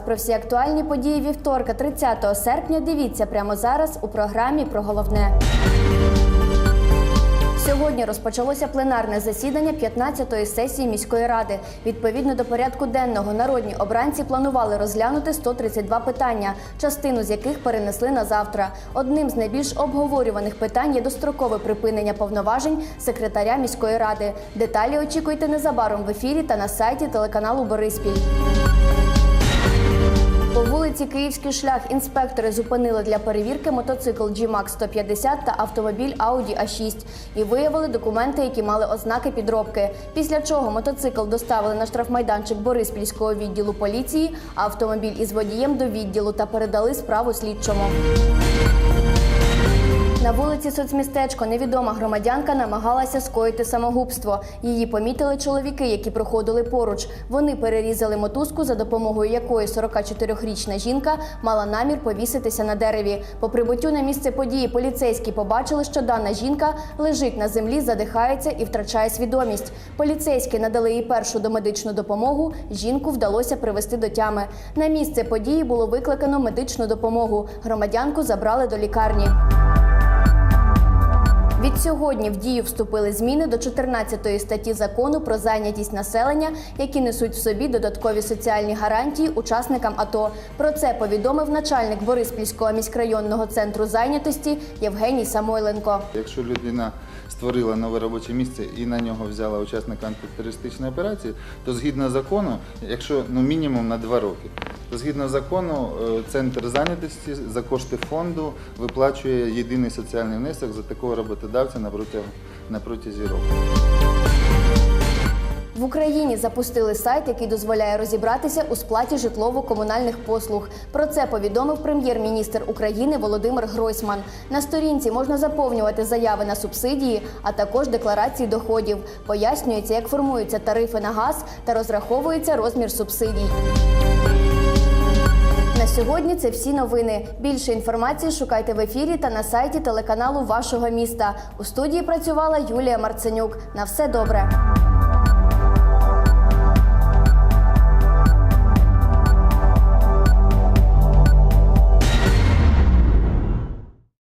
про всі актуальні події вівторка, 30 серпня. Дивіться прямо зараз у програмі про головне. Сьогодні розпочалося пленарне засідання 15-ї сесії міської ради. Відповідно до порядку денного, народні обранці планували розглянути 132 питання, частину з яких перенесли на завтра. Одним з найбільш обговорюваних питань є дострокове припинення повноважень секретаря міської ради. Деталі очікуйте незабаром в ефірі та на сайті телеканалу Бориспіль. По вулиці Київський шлях інспектори зупинили для перевірки мотоцикл G-Max 150 та автомобіль Audi A6 і виявили документи, які мали ознаки підробки. Після чого мотоцикл доставили на штрафмайданчик Бориспільського відділу поліції, а автомобіль із водієм до відділу та передали справу слідчому. На вулиці соцмістечко невідома громадянка намагалася скоїти самогубство. Її помітили чоловіки, які проходили поруч. Вони перерізали мотузку, за допомогою якої 44-річна жінка мала намір повіситися на дереві. По прибуттю на місце події поліцейські побачили, що дана жінка лежить на землі, задихається і втрачає свідомість. Поліцейські надали їй першу домедичну допомогу. Жінку вдалося привести до тями. На місце події було викликано медичну допомогу. Громадянку забрали до лікарні. Від сьогодні в дію вступили зміни до 14 статті закону про зайнятість населення, які несуть в собі додаткові соціальні гарантії учасникам АТО. Про це повідомив начальник Бориспільського міськрайонного центру зайнятості Євгеній Самойленко. Якщо людина створила нове робоче місце і на нього взяла учасника антитерористичної операції, то згідно закону, якщо ну мінімум на два роки, згідно закону, е, центр зайнятості за кошти фонду виплачує єдиний соціальний внесок за такого роботодавця на протязі року. В Україні запустили сайт, який дозволяє розібратися у сплаті житлово-комунальних послуг. Про це повідомив прем'єр-міністр України Володимир Гройсман. На сторінці можна заповнювати заяви на субсидії, а також декларації доходів. Пояснюється, як формуються тарифи на газ та розраховується розмір субсидій. На сьогодні це всі новини. Більше інформації шукайте в ефірі та на сайті телеканалу вашого міста. У студії працювала Юлія Марценюк. На все добре.